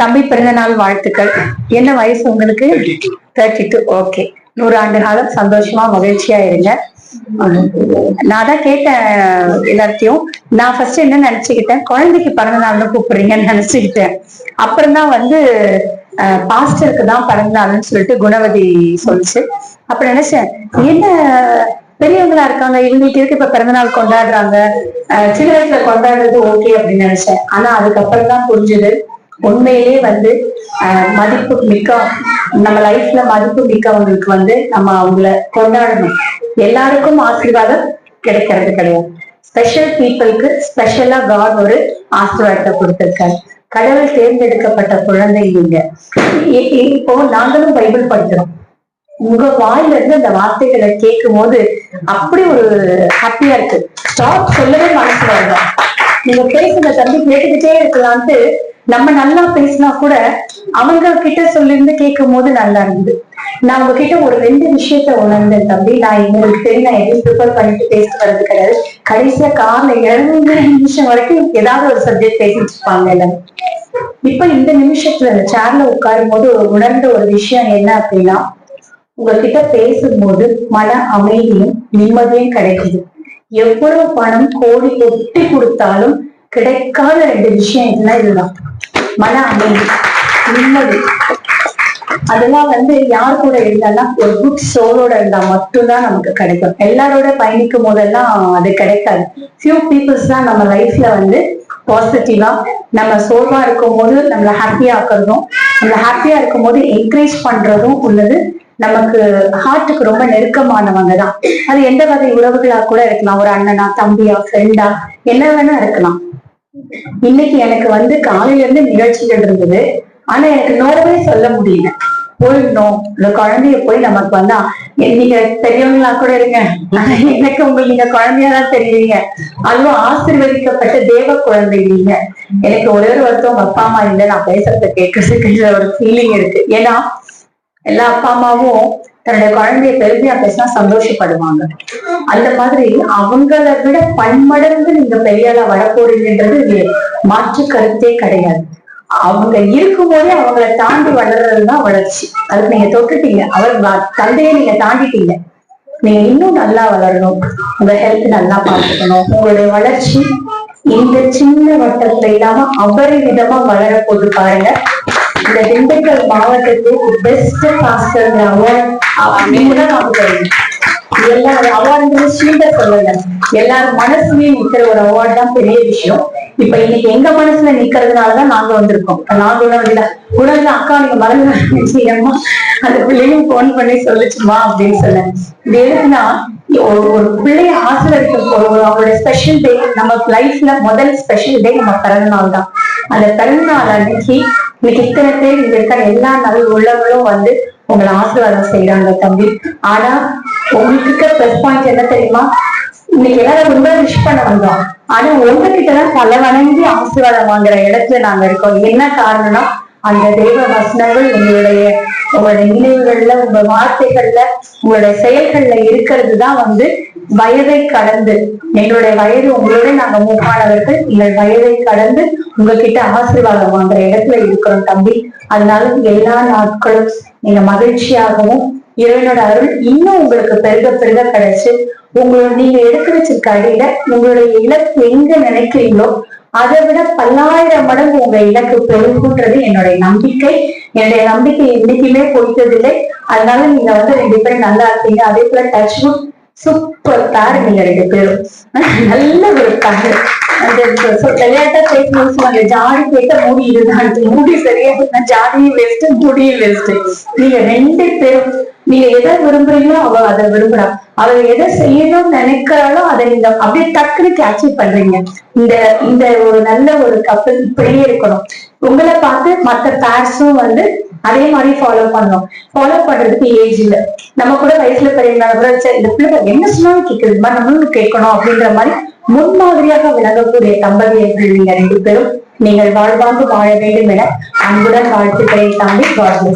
தம்பி பிறந்த நாள் வாழ்த்துக்கள். என்ன வயசு உங்களுக்கு? தேர்ட்டி டூ ஓகே நூறு ஆண்டு காலம். சந்தோஷமா மகிழ்ச்சியா இருங்க. நான் தான் கேட்டேன் எல்லாத்தையும் நான் ஃபர்ஸ்ட் என்ன நினைச்சுக்கிட்டேன்? குழந்தைக்கு பிறந்த நாள்னு கூப்பிடுறீங்கன்னு நினைச்சுக்கிட்டேன். அப்புறம் தான் வந்து பாஸ்டருக்கு தான் பிறந்த நாள்னு சொல்லிட்டு குணவதி சொல்லுச்சு. அப்ப நினைச்சேன் என்ன பெரியவங்களா இருக்காங்க? இவங்களுக்கு இருக்கு இப்ப பிறந்த நாள் கொண்டாடுறாங்க. அஹ் சின்ன வயசுல கொண்டாடுறது ஓகே அப்படின்னு நினைச்சேன். ஆனா அதுக்கப்புறம் தான் புரிஞ்சுது. உண்மையிலேயே வந்து அஹ் மதிப்பு மிக்க நம்ம லைஃப்ல மதிப்பு மிக்கவங்களுக்கு வந்து நம்ம அவங்கள கொண்டாடணும். எல்லாருக்கும் ஆசீர்வாதம் கிடைக்கிறது கிடையாது. ஸ்பெஷல் பீப்புளுக்கு ஸ்பெஷலா காட் ஒரு ஆசீர்வாதத்தை கொடுத்திருக்காரு. கடவுள் தேர்ந்தெடுக்கப்பட்ட குழந்தை நீங்க. இப்போ நாங்களும் பைபிள் படிக்கிறோம். உங்க வாயில இருந்து அந்த வார்த்தைகளை கேட்கும் போது அப்படி ஒரு ஹாப்பியா இருக்கு. ஸ்டாப் சொல்லவே மனசு வரல. நீங்க பேசுன தம்பி கேட்டுக்கிட்டே இருக்கலாம்ட்டு நம்ம நல்லா பேசினா கூட அவங்க கிட்ட சொல்லிருந்து கேட்கும் போது நல்லா இருந்தது. நான் உங்ககிட்ட ஒரு ரெண்டு விஷயத்த உணர்ந்தேன் தம்பி. நான் எங்களுக்கு தெரியும் நான் எதையும் ப்ரிப்பேர் பண்ணிட்டு பேசிட்டு வர்றது கிடையாது. கடைசியா கார்ல இறங்குற நிமிஷம் வரைக்கும் ஏதாவது ஒரு சப்ஜெக்ட் பேசிட்டு இருப்பாங்க எல்லாரும். இப்ப இந்த நிமிஷத்துல இந்த சேர்ல உட்காரும் போது ஒரு உணர்ந்த ஒரு விஷயம் என்ன அப்படின்னா உங்ககிட்ட பேசும்போது மன அமைதியும் நிம்மதியும் கிடைக்குது. எவ்வளவு பணம் கோடி கொட்டி கொடுத்தாலும் கிடைக்காத ரெண்டு விஷயம் இதுனா இதுதான். மன அமைதி நிம்மதி. அதெல்லாம் வந்து யார் கூட இருந்தாலும் ஒரு குட் சோலோட இருந்தா மட்டும்தான் நமக்கு கிடைக்கும். எல்லாரோட பயணிக்கும் போதெல்லாம் அது கிடைக்காது. ஃபியூ பீப்புள்ஸ் தான் நம்ம லைஃப்ல வந்து பாசிட்டிவா நம்ம சோர்வா இருக்கும் போது நம்மள ஹாப்பியா ஆக்குறதும் நம்மள ஹாப்பியா இருக்கும் போது என்கரேஜ் பண்றதும் உள்ளது. நமக்கு ஹார்ட்டுக்கு ரொம்ப நெருக்கமானவங்க தான். அது எந்த வகை உறவுகளா கூட இருக்கலாம். ஒரு அண்ணனா தம்பியா ஃப்ரெண்டா என்ன வேணா இருக்கலாம். இன்னைக்கு எனக்கு வந்து காலையில இருந்து நிகழ்ச்சிகள் இருந்தது. ஆனா எனக்கு நோவே சொல்ல முடியல. போயிடணும் இந்த குழந்தைய போய் நமக்கு வந்தா நீங்க பெரியவங்களா கூட இருங்க. எனக்கு உங்களுக்கு நீங்க குழந்தையா தான் தெரியுறீங்க. அதுவும் ஆசீர்வதிக்கப்பட்ட தேவ குழந்தை நீங்க. எனக்கு ஒரே ஒரு வருத்தம் அப்பா அம்மா இல்லை. நான் பேசுறத கேட்கறதுக்கு ஒரு ஃபீலிங் இருக்கு. ஏன்னா எல்லா அப்பா அம்மாவும் தன்னுடைய குழந்தைய பெருமையா பேசினா சந்தோஷப்படுவாங்க. அந்த மாதிரி அவங்கள விட பன்மடங்கு நீங்க பெரியாளா வரப்போறீங்கன்றது இது மாற்று கருத்தே கிடையாது. அவங்க இருக்கும்போதே அவங்கள தாண்டி வளர்றதுதான் வளர்ச்சி. அதுக்கு நீங்க தொட்டுட்டீங்க. அவர் தந்தையை நீங்க தாண்டிட்டீங்க. நீங்க இன்னும் நல்லா வளரணும். உங்க ஹெல்த் நல்லா பார்த்துக்கணும் உங்களுடைய வளர்ச்சி இந்த சின்ன வட்டத்தை இல்லாம அபரிவிதமா வளர போது பாருங்க. இந்த திண்டுக்கல் மாவட்டத்துக்கு பெஸ்ட் பாஸ்டர் அவார்ட் நீங்க நமக்கு எல்லா அவார்டு ஸ்வீட்டா சொல்லல. எல்லாரும் மனசுலயும் நிக்கிற ஒரு அவார்ட் தான் பெரிய விஷயம். இப்ப இன்னைக்கு எங்க மனசுல நிக்கிறதுனாலதான் நாங்க வந்திருக்கோம். நாங்க உணவுல உணவுல அக்கா நீங்க மறந்து அம்மா. அந்த பிள்ளையும் போன் பண்ணி சொல்லுச்சுமா அப்படின்னு சொல்ல இது எதுக்குன்னா ஒரு ஒரு பிள்ளைய ஆசிரியருக்கு போறோம் அவங்களோட ஸ்பெஷல் டே நம்ம லைஃப்ல முதல் ஸ்பெஷல் டே நம்ம பிறந்த நாள் தான். அந்த பிறந்த நாள் அன்னைக்கு இன்னைக்கு இத்தனை பேர் இங்க இருக்கிற எல்லா நல்ல உள்ளவங்களும் வந்து உங்களை ஆசீர்வாதம் செய்யறாங்க தம்பி. ஆனா உங்களுக்கு இருக்க பிளஸ் பாயிண்ட் என்ன தெரியுமா? இன்னைக்கு எல்லாரும் ரொம்ப விஷ் பண்ண வந்தோம். ஆனா உங்ககிட்ட தான் தலை வணங்கி ஆசீர்வாதம் வாங்குற இடத்துல நாங்க இருக்கோம். என்ன காரணம்னா அந்த தெய்வ வசனங்கள் உங்களுடைய உங்களுடைய நினைவுகள்ல உங்க வார்த்தைகள்ல உங்களுடைய செயல்கள்ல இருக்கிறது தான் வந்து வயதை கடந்து. எங்களுடைய வயது உங்களோட நாங்க மூப்பானவர்கள் எங்கள் வயதை கடந்து உங்ககிட்ட ஆசீர்வாதம் வாங்குற இடத்துல இருக்கிறோம் தம்பி. அதனால எல்லா நாட்களும் நீங்க மகிழ்ச்சியாகவும் இறைவனோட அருள் இன்னும் உங்களுக்கு பெருக பெருக கிடைச்சு உங்களோட நீங்க எடுத்து வச்சிருக்க அடியில உங்களுடைய இலக்கு எங்க நினைக்கிறீங்களோ அதை விட பல்லாயிரம் மடங்கு உங்க இலக்கு பெருகுன்றது என்னுடைய நம்பிக்கை. என்னுடைய நம்பிக்கை என்னைக்குமே பொய்த்ததில்லை. அதனால நீங்க வந்து ரெண்டு பேரும் நல்லா இருப்பீங்க அதே போல டச் சூப்பர் பேர் நீங்க ரெண்டு பேரும். நல்ல ஒரு பேர் விளையாட்டா பேசணும் சொல்லுவாங்க ஜாடி கேட்ட மூடி இதுதான் மூடி சரியா இருந்தா ஜாடியும் வேஸ்ட் முடியும் வேஸ்ட் நீங்க ரெண்டு பேரும் நீங்க எதை விரும்புறீங்களோ அவ அதை விரும்புறா. அவ எதை செய்யணும்னு நினைக்கிறாளோ அதை நீங்க அப்படியே டக்குனு கேட்ச் பண்றீங்க. இந்த இந்த ஒரு நல்ல ஒரு கப்பல் இப்படியே இருக்கணும். உங்களை பார்த்து மத்த பேர்ஸும் வந்து அதே மாதிரி ஃபாலோ பண்ணணும். ஃபாலோ பண்றதுக்கு ஏஜ் இல்ல. நம்ம கூட வயசுல பெரியவங்க கூட இந்த பிள்ளை என்ன சொன்னாலும் கேட்குது மாதிரி நம்மளும் கேட்கணும் அப்படின்ற மாதிரி முன்மாதிரியாக விளங்கக்கூடிய தம்பதியர்கள் நீங்க ரெண்டு பேரும் நீங்கள் வாழ்வாங்கு வாழ வேண்டும் என அன்புடன் வாழ்த்துக்களை தாண்டி வாழ்ந்து